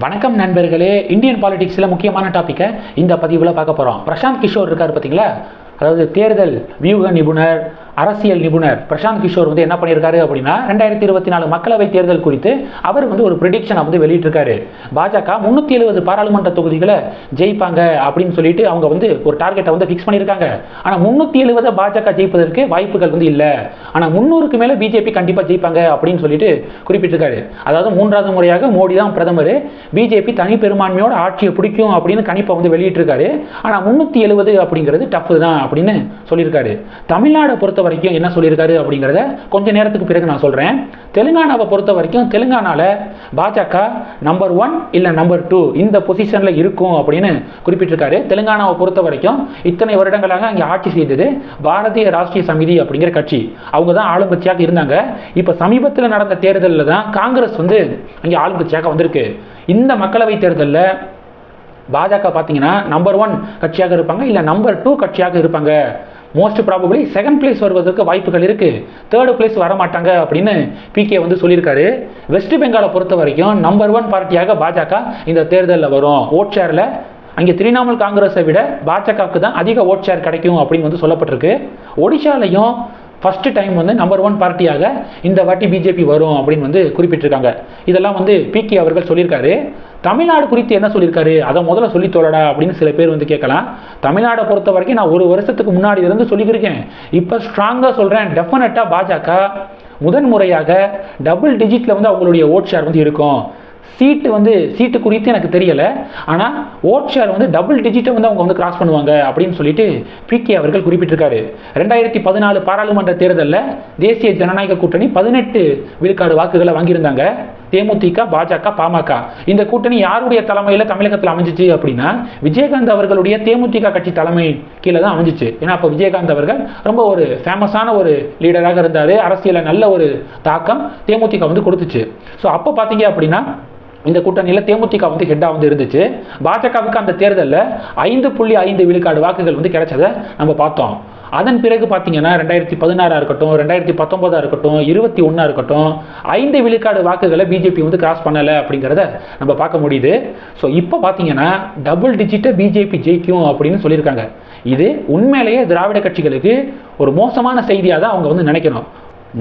வணக்கம் நண்பர்களே. இந்தியன் பாலிடிக்ஸில் முக்கியமான டாப்பிக்கை இந்த பதிவில் பார்க்க போகிறோம் பிரசாந்த் கிஷோர் இருக்கார் பார்த்தீங்களா அதாவது தேர்தல் வியூக நிபுணர் அரசியல் நிபுணர் பிரசாந்த் கிஷோர் வந்து என்ன பண்ணியிருக்காரு அப்படின்னா ரெண்டாயிரத்தி இருபத்தி நாலு மக்களவை தேர்தல் குறித்து அவர் வந்து ஒரு ப்ரிடிக்ஷனை வந்து வெளியிட்டிருக்காரு. பாஜக முன்னூற்றி எழுபது பாராளுமன்ற தொகுதிகளை ஜெயிப்பாங்க அப்படின்னு சொல்லிட்டு அவங்க வந்து ஒரு டார்கெட்டை வந்து ஃபிக்ஸ் பண்ணியிருக்காங்க. ஆனால் முந்நூற்றி எழுபதை பாஜக ஜெயிப்பதற்கு வாய்ப்புகள் வந்து இல்லை. ஆனால் முந்நூறுக்கு மேலே பிஜேபி கண்டிப்பாக ஜெயிப்பாங்க அப்படின்னு சொல்லிட்டு குறிப்பிட்டிருக்காரு. அதாவது மூன்றாவது முறையாக மோடி தான் பிரதமர். பிஜேபி தனி பெரும்பான்மையோட ஆட்சியை பிடிக்கும் அப்படின்னு கணிப்பை வந்து வெளியிட்டிருக்காரு. ஆனால் முந்நூற்றி எழுபது அப்படிங்கிறது டஃப்பு தான் அப்படின்னு சொல்லியிருக்காரு. தமிழ்நாடை பொறுத்த வரைக்கும் என்ன சொல்லியிருக்காரு அப்படிங்கிறத கொஞ்ச நேரத்துக்கு பிறகு நான் சொல்கிறேன் தெலுங்கானாவை பொறுத்த வரைக்கும் தெலுங்கானாவில் பாஜக நம்பர் ஒன் இல்லை நம்பர் டூ இந்த பொசிஷனில் இருக்கும் அப்படின்னு குறிப்பிட்டிருக்காரு. தெலுங்கானாவை பொறுத்த வரைக்கும் இத்தனை வருடங்களாக அங்கே ஆட்சி செய்தது பாரதிய ராஷ்டிரிய சமிதி அப்படிங்கிற கட்சி. அவங்க தான் ஆளுங்கட்சியாக இருந்தாங்க. இப்போ சமீபத்தில் நடந்த தேர்தலில் தான் காங்கிரஸ் வந்து அங்கே ஆளுங்கட்சியாக வந்திருக்கு. இந்த மக்களவை தேர்தலில் பாஜக பார்த்தீங்கன்னா நம்பர் ஒன் கட்சியாக இருப்பாங்க இல்லை நம்பர் டூ கட்சியாக இருப்பாங்க. மோஸ்ட் ப்ராபபிளி செகண்ட் பிளேஸ் வருவதற்கு வாய்ப்புகள் இருக்குது தேர்டு பிளேஸ் வர மாட்டாங்க அப்படின்னு பிகே வந்து சொல்லியிருக்காரு. வெஸ்ட் பெங்காலை பொறுத்த வரைக்கும் நம்பர் ஒன் பார்ட்டியாக பாஜக இந்த தேர்தலில் வரும். ஓட் ஷேரில் அங்கே திரிணாமுல் காங்கிரஸை விட பாஜகவுக்கு தான் அதிக ஓட் ஷேர் கிடைக்கும் அப்படின்னு வந்து சொல்லப்பட்டிருக்கு. ஒடிஷாலையும் ஃபஸ்ட்டு டைம் வந்து நம்பர் ஒன் பார்ட்டியாக இந்த வாட்டி பிஜேபி வரும் அப்படின்னு வந்து குறிப்பிட்டிருக்காங்க. இதெல்லாம் வந்து பிகே அவர்கள் சொல்லியிருக்காரு. தமிழ்நாடு குறித்து என்ன சொல்லியிருக்காரு? அதை முதல்ல சொல்லி தோழடா அப்படின்னு சில பேர் வந்து கேட்கலாம். தமிழ்நாடை பொறுத்த வரைக்கும் நான் ஒரு வருஷத்துக்கு முன்னாடி இருந்து சொல்லியிருக்கேன் இப்போ ஸ்ட்ராங்காக சொல்கிறேன் டெஃபினட்டாக பாஜக முதன் முறையாக டபுள் டிஜிட்டில் வந்து அவங்களுடைய ஓட் ஷேர் வந்து இருக்கும். சீட்டு வந்து சீட்டு குறித்து எனக்கு தெரியலை. ஆனால் ஓட் ஷேர் வந்து டபுள் டிஜிட்டை வந்து அவங்க வந்து கிராஸ் பண்ணுவாங்க அப்படின்னு சொல்லிட்டு பிகே அவர்கள் குறிப்பிட்டிருக்காரு. ரெண்டாயிரத்தி பதினாலு பாராளுமன்ற தேர்தலில் தேசிய ஜனநாயக கூட்டணி பதினெட்டு விழுக்காடு வாக்குகளை வாங்கியிருந்தாங்க. தேமுதிக பாஜக பாமக. இந்த கூட்டணி யாருடைய தலைமையில் தமிழகத்தில் அமைஞ்சிச்சு அப்படின்னா விஜயகாந்த் அவர்களுடைய தேமுதிக கட்சி தலைமை கீழே தான் அமைஞ்சிச்சு. ஏன்னா அப்போ விஜயகாந்த் அவர்கள் ரொம்ப ஒரு ஃபேமஸான ஒரு லீடராக இருந்தார். அரசியலில் நல்ல ஒரு தாக்கம் தேமுதிக வந்து கொடுத்துச்சு. ஸோ அப்போ பார்த்தீங்க அப்படின்னா இந்த கூட்டணியில் தேமுதிக வந்து ஹெட்டாக வந்து இருந்துச்சு. பாஜகவுக்கு அந்த தேர்தலில் ஐந்து புள்ளி ஐந்து விழுக்காடு வாக்குகள் வந்து கிடைச்சதை நம்ம பார்த்தோம். அதன் பிறகு பார்த்தீங்கன்னா ரெண்டாயிரத்தி பதினாறாக இருக்கட்டும் ரெண்டாயிரத்தி பத்தொம்போதாக இருக்கட்டும் இருபத்தி ஒன்றா இருக்கட்டும் ஐந்து விழுக்காடு வாக்குகளை பிஜேபி வந்து கிராஸ் பண்ணலை அப்படிங்கிறத நம்ம பார்க்க முடியுது. ஸோ இப்போ பார்த்தீங்கன்னா டபுள் டிஜிட்டை பிஜேபி ஜெயிக்கும் அப்படின்னு சொல்லியிருக்காங்க. இது உண்மையிலேயே திராவிட கட்சிகளுக்கு ஒரு மோசமான செய்தியாக தான் அவங்க வந்து நினைக்கணும்.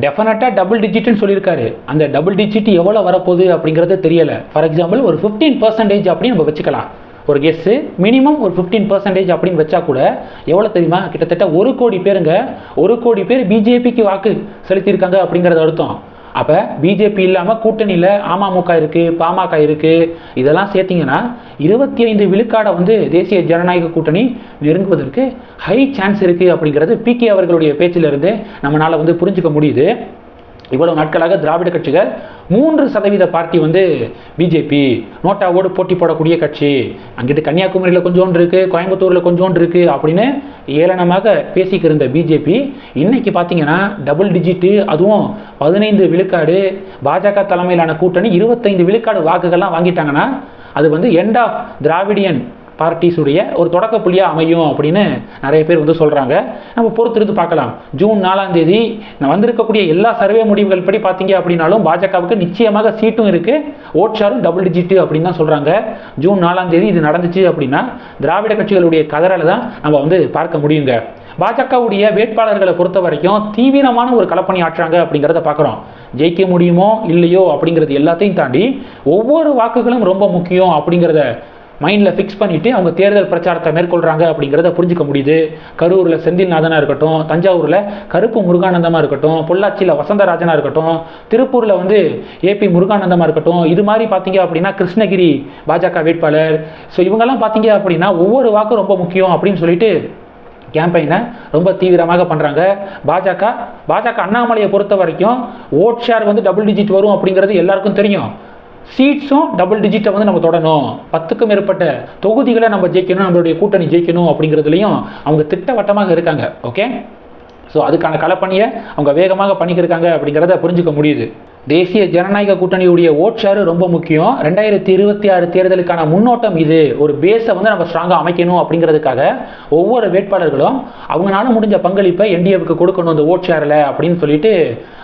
டெஃபினட்டாக டபுள் டிஜிட்னு சொல்லியிருக்காரு. அந்த டபுள் டிஜிட் எவ்வளோ வரப்போகுது அப்படிங்கிறது தெரியலை. ஃபார் எக்ஸாம்பிள் ஒரு ஃபிஃப்டீன் பர்சன்டேஜ் அப்படின்னு நம்ம வச்சுக்கலாம். ஒரு கெஸ்ஸு மினிமம் ஒரு ஃபிஃப்டீன் பர்சன்டேஜ் அப்படின்னு வச்சா கூட எவ்வளோ தெரியுமா? கிட்டத்தட்ட ஒரு கோடி பேருங்க ஒரு கோடி பேர் பிஜேபிக்கு வாக்கு செலுத்தியிருக்காங்க அப்படிங்கிறது அர்த்தம். அப்போ பிஜேபி இல்லாமல் கூட்டணியில் அமமுக இருக்குது பாமக இருக்குது இதெல்லாம் சேர்த்திங்கன்னா இருபத்தி ஐந்து விழுக்காடை வந்து தேசிய ஜனநாயக கூட்டணி நெருங்குவதற்கு ஹை சான்ஸ் இருக்குது அப்படிங்கிறது பிகே அவர்களுடைய பேச்சிலிருந்து நம்மளால் வந்து புரிஞ்சுக்க முடியுது. இவ்வளவு நாட்களாக திராவிட கட்சிகள் மூன்று சதவீத பார்ட்டி வந்து பிஜேபி நோட்டாவோடு போட்டி போடக்கூடிய கட்சி. அங்கிட்டு கன்னியாகுமரியில் கொஞ்சோண்டு இருக்குது கோயம்புத்தூரில் கொஞ்சோண்டு இருக்குது அப்படின்னு ஏளனமாக பேசிக்கிருந்த பிஜேபி இன்னைக்கு பார்த்தீங்கன்னா டபுள் டிஜிட்டு அதுவும் பதினைந்து விழுக்காடு பாஜக தலைமையிலான கூட்டணி இருபத்தைந்து விழுக்காடு வாக்குகள்லாம் வாங்கிட்டாங்கன்னா அது வந்து எண்ட் ஆஃப் திராவிடியன் பார்ட்டிஸுடைய ஒரு தொடக்க புள்ளியாக அமையும் அப்படின்னு நிறைய பேர் வந்து சொல்கிறாங்க நம்ம பொறுத்திருந்து பார்க்கலாம். ஜூன் நாலாம் தேதி நான் வந்திருக்கக்கூடிய எல்லா சர்வே முடிவுகள் படி பார்த்தீங்க அப்படின்னாலும் பாஜகவுக்கு நிச்சயமாக சீட்டும் இருக்குது ஓட் டபுள் டிஜிட்டு அப்படின்னு தான் சொல்கிறாங்க ஜூன் நாலாம் தேதி இது நடந்துச்சு அப்படின்னா திராவிட கட்சிகளுடைய கதறலை தான் நம்ம வந்து பார்க்க முடியுங்க. பாஜகவுடைய வேட்பாளர்களை பொறுத்த வரைக்கும் தீவிரமான ஒரு களப்பணி ஆற்றுறாங்க அப்படிங்கிறத பார்க்குறோம். ஜெயிக்க முடியுமோ இல்லையோ அப்படிங்கிறது எல்லாத்தையும் தாண்டி ஒவ்வொரு வாக்குகளும் ரொம்ப முக்கியம் அப்படிங்கிறத மைண்டில் ஃபிக்ஸ் பண்ணிவிட்டு அவங்க தேர்தல் பிரச்சாரத்தை மேற்கொள்கிறாங்க அப்படிங்கிறத புரிஞ்சிக்க முடியுது. கரூரில் செந்தில்நாதனாக இருக்கட்டும் தஞ்சாவூரில் கருப்பு முருகானந்தமாக இருக்கட்டும் பொள்ளாச்சியில் வசந்தராஜனாக இருக்கட்டும் திருப்பூரில் வந்து ஏபி முருகானந்தமாக இருக்கட்டும் இது மாதிரி பார்த்தீங்க அப்படின்னா கிருஷ்ணகிரி பாஜக வேட்பாளர். ஸோ இவங்கெல்லாம் பார்த்தீங்க அப்படின்னா ஒவ்வொரு வாக்கும் ரொம்ப முக்கியம் அப்படின்னு சொல்லிட்டு கேம்பெயினை ரொம்ப தீவிரமாக பண்ணுறாங்க பாஜக பாஜக அண்ணாமலையை பொறுத்த வரைக்கும் ஓட் ஷேர் வந்து டபுள் டிஜிட் வரும் அப்படிங்கிறது எல்லாருக்கும் தெரியும். சீட்ஸும் டபுள் டிஜிட்டை வந்து நம்ம தொடணும். பத்துக்கும் மேற்பட்ட தொகுதிகளை நம்ம ஜெயிக்கணும் நம்மளுடைய கூட்டணி ஜெயிக்கணும் அப்படிங்கிறதுலையும் அவங்க திட்டவட்டமாக இருக்காங்க ஓகே ஸோ அதுக்கான களப்பணியை அவங்க வேகமாக பண்ணிக்கிருக்காங்க அப்படிங்கிறத புரிஞ்சுக்க முடியுது. தேசிய ஜனநாயக கூட்டணியுடைய ஓட் ஷேர் ரொம்ப முக்கியம். ரெண்டாயிரத்தி இருபத்தி ஆறு தேர்தலுக்கான முன்னோட்டம் இது. ஒரு பேஸை வந்து நம்ம ஸ்ட்ராங்காக அமைக்கணும் அப்படிங்கிறதுக்காக ஒவ்வொரு வேட்பாளர்களும் அவங்களால முடிஞ்ச பங்களிப்பை என்டிஏவுக்கு கொடுக்கணும் இந்த ஓட் ஷேரில் அப்படின்னு சொல்லிட்டு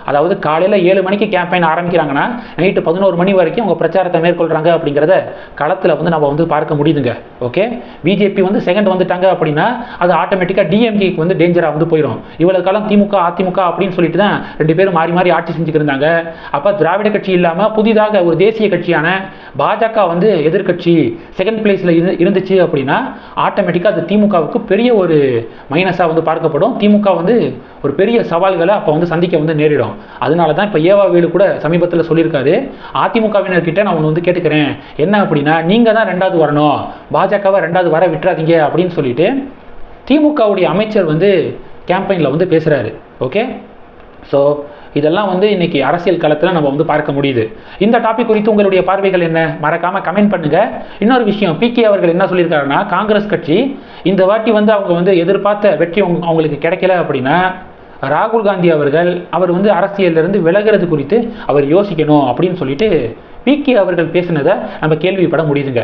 அதாவது காலையில் ஏழு மணிக்கு கேம்பெயின் ஆரம்பிக்கிறாங்கன்னா நைட்டு பதினோரு மணி வரைக்கும் அவங்க பிரச்சாரத்தை மேற்கொள்கிறாங்க அப்படிங்கிறத களத்தில் வந்து நம்ம வந்து பார்க்க முடியுதுங்க. ஓகே பிஜேபி வந்து செகண்ட் வந்துட்டாங்க அப்படின்னா அது ஆட்டோமேட்டிக்காக டிஎம்கேக்கு வந்து டேஞ்சராக வந்து போயிடும் இவ்வளவு காலம் திமுக அதிமுக அப்படின்னு சொல்லிட்டு தான் ரெண்டு பேரும் மாறி மாறி ஆட்சி செஞ்சுக்கிருந்தாங்க அப்போ திராவிட கட்சி இல்லாமல் புதிதாக ஒரு தேசிய கட்சியான பாஜக வந்து எதிர்க்கட்சி செகண்ட் பிளேஸில் இரு இருந்துச்சு அப்படின்னா ஆட்டோமேட்டிக்காக அது திமுகவுக்கு பெரிய ஒரு மைனஸாக வந்து பார்க்கப்படும். திமுக வந்து ஒரு பெரிய சவால்களை அப்போ வந்து சந்திக்க வந்து நேரிடும். அதனால தான் இப்போ ஏவா வேலு கூட சமீபத்தில் சொல்லியிருக்காரு அதிமுகவினர்கிட்ட நான் ஒன்று வந்து கேட்டுக்கிறேன். என்ன அப்படின்னா நீங்கள் தான் ரெண்டாவது வரணும். பாஜகவை ரெண்டாவது வர விட்டுறாதீங்க அப்படின்னு சொல்லிட்டு திமுகவுடைய அமைச்சர் வந்து கேம்பெயினில் வந்து பேசுகிறாரு ஓகே ஸோ இதெல்லாம் வந்து இன்னைக்கு அரசியல் களத்தில் நம்ம வந்து பார்க்க முடியுது. இந்த டாபிக் குறித்து உங்களுடைய பார்வைகள் என்ன? மறக்காம கமெண்ட் பண்ணுங்க. இன்னொரு விஷயம் பிகே அவர்கள் என்ன சொல்லியிருக்காருன்னா காங்கிரஸ் கட்சி இந்த வாட்டி வந்து அவங்க வந்து எதிர்பார்த்த வெற்றி அவங்களுக்கு கிடைக்கல அப்படின்னா ராகுல் காந்தி அவர்கள் அவர் வந்து அரசியலிருந்து விலகிறது குறித்து அவர் யோசிக்கணும் அப்படின்னு சொல்லிட்டு பிகே அவர்கள் பேசினதை நம்ம கேள்விப்பட முடியுதுங்க.